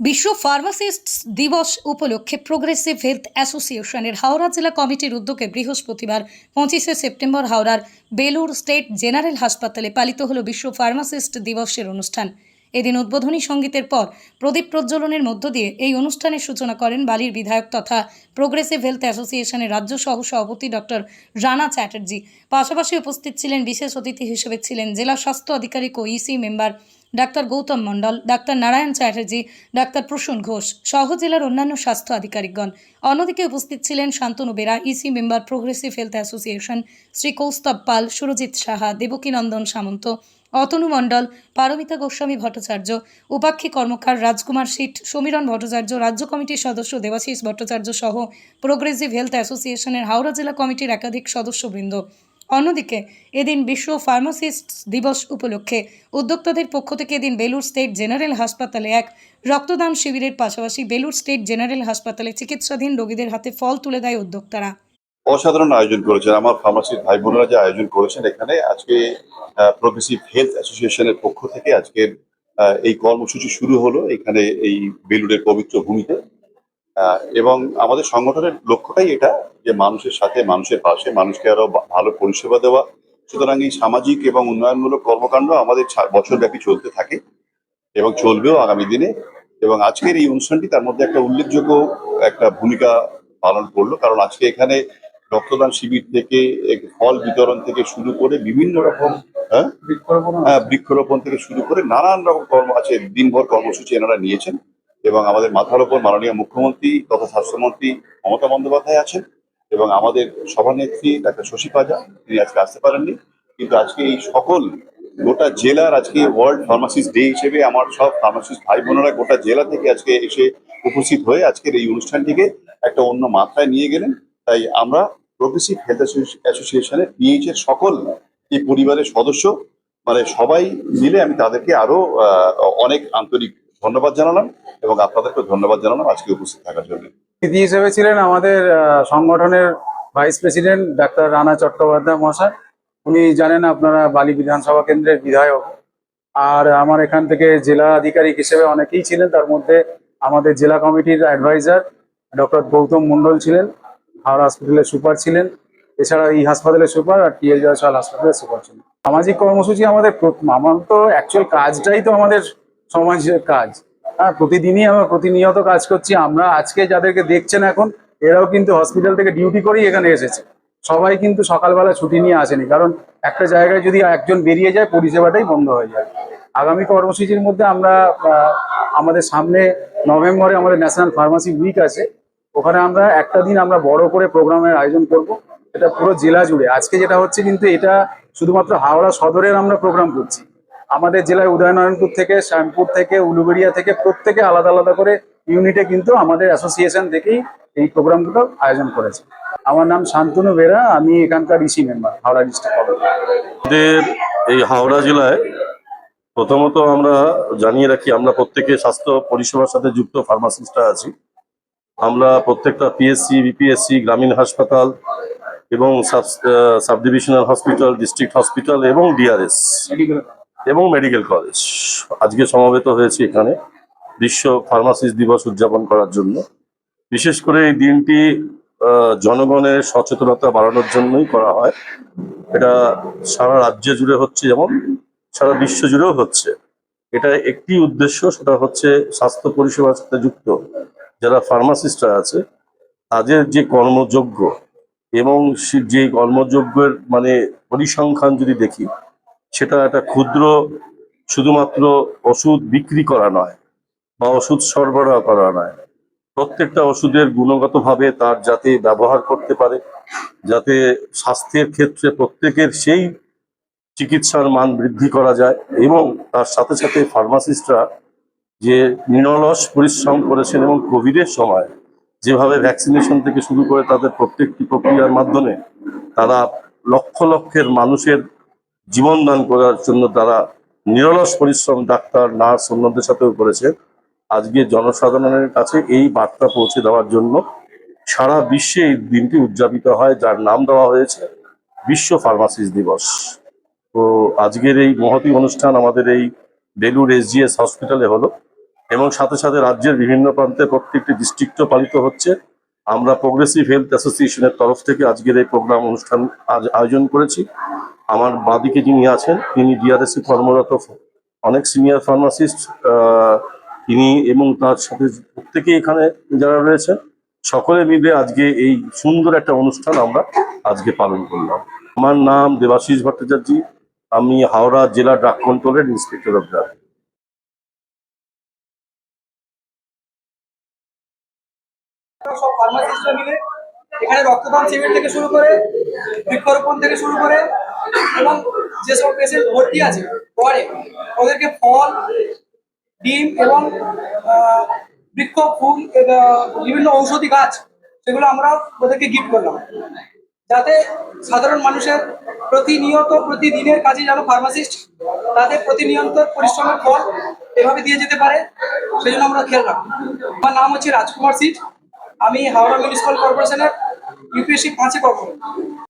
বিশ্ব ফার্মাসিস্ট দিবস উপলক্ষে প্রোগ্রেসিভ হেলথ অ্যাসোসিয়েশনের হাওড়া জেলা কমিটির উদ্যোগে বৃহস্পতিবার পঁচিশে সেপ্টেম্বর হাওড়ার বেলুর স্টেট জেনারেল হাসপাতালে পালিত হল বিশ্ব ফার্মাসিস্ট দিবসের অনুষ্ঠান। এদিন উদ্বোধনী সঙ্গীতের পর প্রদীপ প্রজ্বলনের মধ্য দিয়ে এই অনুষ্ঠানের সূচনা করেন বালির বিধায়ক তথা প্রোগ্রেসিভ হেলথ অ্যাসোসিয়েশনের রাজ্য সহ সভাপতি ডক্টর রানা চ্যাটার্জি। পাশাপাশি উপস্থিত ছিলেন বিশেষ অতিথি হিসেবে ছিলেন জেলা স্বাস্থ্য আধিকারিক ও EC member doctor Gautam Mondal, doctor Narayan Chatterjee, doctor Prasun Ghosh সহ জেলার অন্যান্য স্বাস্থ্য আধিকারিকগণ। অন্যদিকে উপস্থিত ছিলেন Shantanu Bera EC member progressive health association Shri Kaustav Pal, Surajit Saha, Debakinandan Samanta, Atanu Mondal, Paromita Goswami Bhattacharya, Upakshi Karmakar Rajkumar Sheeth Samiran Bhattacharya, রাজ্য কমিটির সদস্য দেবাশিস ভট্টাচার্য সহ প্রোগ্রেসিভ হেলথ অ্যাসোসিয়েশনের হাওড়া জেলা কমিটির একাধিক সদস্যবৃন্দ। অন্যদিকে, এদিন বিশ্ব ফার্মাসিস্ট দিবস উপলক্ষে উদ্যোক্তাদের পক্ষ থেকে এদিন বেলুর স্টেট জেনারেল হাসপাতালে এক রক্তদান শিবিরের পাশাপাশি বেলুর স্টেট জেনারেল হাসপাতালে চিকিৎসাধীন রোগীদের হাতে ফল তুলে দেয় উদ্যোক্তারা। অসাধারণ আয়োজন করেছেন আমার ফার্মাসির ভাই বোনেরা যে আয়োজন করেছেন এখানে। আজকে প্রগ্রেসিভ হেলথ অ্যাসোসিয়েশনের পক্ষ থেকে আজকের এই কর্মসূচি শুরু হলো এখানে এই বেলুড়ের পবিত্র ভূমিতে। এবং আমাদের সংগঠনের লক্ষ্যটাই এটা যে মানুষের সাথে মানুষের পাশে মানুষকে আরও ভালো পরিষেবা দেওয়া। সুতরাং এই সামাজিক এবং উন্নয়নমূলক কর্মকাণ্ড আমাদের বছরব্যাপী চলতে থাকে এবং চলবেও আগামী দিনে। এবং আজকের এই অনুষ্ঠানটি তার মধ্যে একটা উল্লেখযোগ্য একটা ভূমিকা পালন করল। কারণ আজকে এখানে রক্তদান শিবির থেকে ফল বিতরণ থেকে শুরু করে বিভিন্ন রকম হ্যাঁ? হ্যাঁ, বৃক্ষরোপণ থেকে শুরু করে নানান রকম কর্ম আছে দিনভর কর্মসূচি এনারা নিয়েছেন। এবং আমাদের মাথার ওপর মাননীয় মুখ্যমন্ত্রী তথা স্বাস্থ্যমন্ত্রী মমতা বন্দ্যোপাধ্যায় আছেন এবং আমাদের সভানেত্রী ডাক্তার শশী পাজা, তিনি আজকে আসতে পারেননি। কিন্তু আজকে এই সকল গোটা জেলার আজকে ওয়ার্ল্ড ফার্মাসিস্ট ডে হিসেবে আমার সব ফার্মাসিস্ট ভাই বোনেরা গোটা জেলা থেকে আজকে এসে উপস্থিত হয়ে আজকের এই অনুষ্ঠানটিকে একটা অন্য মাত্রায় নিয়ে গেলেন। তাই আমরা প্রগ্রেসিভ হেলথ অ্যাসোসিয়েশনের পিএইচ এর সকল এই পরিবারের সদস্য মানে সবাই মিলে আমি তাদেরকে আরও অনেক আন্তরিক ধন্যবাদ জানালাম এবং আপনাদেরকে ধন্যবাদ জানালাম আজকে উপস্থিত থাকার জন্য। অতিথি হিসেবে ছিলেন আমাদের সংগঠনের vice president doctor Rana Chattopadhyay মহাশয়। উনি জানেন আপনারা বালি বিধানসভা কেন্দ্রের বিধায়ক। আর আমার এখান থেকে জেলা আধিকারিক হিসেবে অনেকেই ছিলেন। তার মধ্যে আমাদের জেলা কমিটির অ্যাডভাইজার ডক্টর গৌতম মণ্ডল ছিলেন। হাওড়া হসপিটালের সুপার ছিলেন। এছাড়া এই হাসপাতালের সুপার আর টিএল জয়সওয়াল হাসপাতালের সুপার ছিলেন। সামাজিক কর্মসূচি আমাদের আমার তো অ্যাকচুয়াল কাজটাই তো আমাদের সমাজের কাজ। হ্যাঁ প্রতিদিনই আমরা প্রতিনিয়ত কাজ করছি। আমরা আজকে যাদেরকে দেখছেন এখন, এরাও কিন্তু হসপিটাল থেকে ডিউটি করেই এখানে এসেছে। সবাই কিন্তু সকালবেলা ছুটি নিয়ে আসেনি। কারণ একটা জায়গায় যদি একজন বেরিয়ে যায়, পরিষেবাটাই বন্ধ হয়ে যায়। আগামী কর্মসূচির মধ্যে আমরা আমাদের সামনে নভেম্বরে আমাদের ন্যাশনাল ফার্মাসি উইক আছে। ওখানে আমরা একটা দিন আমরা বড় করে প্রোগ্রামের আয়োজন করব। এটা পুরো জেলা জুড়ে। আজকে যেটা হচ্ছে কিন্তু এটা শুধুমাত্র হাওড়া সদরের আমরা প্রোগ্রাম করছি। আমাদের জেলায় উদয়নারায়ণপুর থেকে শ্যামপুর থেকে উলুবেড়িয়া থেকে প্রত্যেকে আলাদা আলাদা করে ইউনিটে কিন্তু আমাদের অ্যাসোসিয়েশন থেকেই এই প্রোগ্রামগুলো আয়োজন করেছে। আমার নাম শান্তনু বেরা আমি এখানকার ইসি মেম্বার হাওড়া ডিস্ট্রিক্ট আমাদের এই হাওড়া জেলায় প্রথমত আমরা জানিয়ে রাখি আমরা প্রত্যেকে স্বাস্থ্য পরিষেবার সাথে যুক্ত ফার্মাসিস্টরা আছি। আমরা প্রত্যেকটা পিএসসি বিপিএসসি গ্রামীণ হাসপাতাল এবং sub divisional hospital district hospital এবং ডিআরএস এবং মেডিকেল কলেজ। আজকে সমাবেত হয়েছে এখানে। বিশ্ব ফার্মাসিস্ট দিবস উদযাপন করার জন্য। বিশেষ করে এই দিনটি জনগণের সচেতনতা বাড়ানোর জন্যই করা হয়। এটা সারা রাজ্য জুড়ে হচ্ছে যেমন, সারা বিশ্ব জুড়েও হচ্ছে। এটা একটি উদ্দেশ্য, সেটা হচ্ছে স্বাস্থ্য পরিষেবার সাথে যুক্ত যারা ফার্মাসিস্টরা আছে, তাদের যে কর্মযোগ্য এবং যে কর্মযোগ্যের মানে পরিসংখ্যান যদি দেখি সেটা একটা ক্ষুদ্র শুধুমাত্র ওষুধ বিক্রি করা নয় বা ওষুধ সরবরাহ করা নয়। প্রত্যেকটা ওষুধের গুণগতভাবে তার যাতে ব্যবহার করতে পারে, যাতে স্বাস্থ্যের ক্ষেত্রে প্রত্যেকের সেই চিকিৎসার মান বৃদ্ধি করা যায় এবং তার সাথে সাথে ফার্মাসিস্টরা যে নিরলস পরিশ্রম করেছেন এবং কোভিডের সময় যেভাবে ভ্যাকসিনেশন থেকে শুরু করে তাদের প্রত্যেকটি প্রক্রিয়ার মাধ্যমে তারা লক্ষ লক্ষের মানুষের জীবন দান করার জন্য তারা নিরলস পরিশ্রম ডাক্তার, নার্স অন্যদের সাথেও করেছে। আজকে জনসাধারণের কাছে এই বার্তা পৌঁছে দেওয়ার জন্য সারা বিশ্বে এই দিনটি উদযাপিত হয়, যার নাম দেওয়া হয়েছে বিশ্ব ফার্মাসিস্ট দিবস। তো আজকের এই মহতি অনুষ্ঠান আমাদের এই বেলুর এসজিএস হসপিটালে হলো এবং সাথে সাথে রাজ্যের বিভিন্ন প্রান্তে প্রত্যেকটি ডিস্ট্রিক্টও পালিত হচ্ছে। আমরা প্রোগ্রেসিভ হেলথ অ্যাসোসিয়েশনের তরফ থেকে আজকের এই প্রোগ্রাম অনুষ্ঠান আয়োজন করেছি। আমার বাদিকে যিনি আছেন, তিনি ডিআরএসি কর্মরত, অনেক সিনিয়র ফার্মাসিস্ট তিনি এবং তার সাথে প্রত্যেকেই এখানে যারা রয়েছেন, সকলে মিলে আজকে এই সুন্দর একটা অনুষ্ঠান আমরা আজকে পালন করলাম। আমার নাম দেবাশিস ভট্টাচার্য, আমি হাওড়া জেলা ড্রাগ কন্ট্রোলের ইন্সপেক্টর অফ ড্রাগ এখানে রক্তদান শিবির থেকে শুরু করে বৃক্ষরোপণ থেকে শুরু করে এবং যেসব পেশেন্ট ভর্তি আছে, পরে ওদেরকে ফল, ডিম এবং বৃক্ষ, ফুল বিভিন্ন ঔষধি গাছ, সেগুলো আমরা ওদেরকে গিফট করলাম। যাতে সাধারণ মানুষের প্রতিনিয়ত, প্রতিদিনের কাজে যেন ফার্মাসিস্ট তাদের প্রতিনিয়ত পরিশ্রমের ফল এভাবে দিয়ে যেতে পারে সেই জন্য আমরা খেয়াল রাখব আমার নাম হচ্ছে রাজকুমার সিট। আমি হাওড়া মিউনিসিপাল কর্পোরেশনের ইউপিএসসি পাঁচে কর্মরত।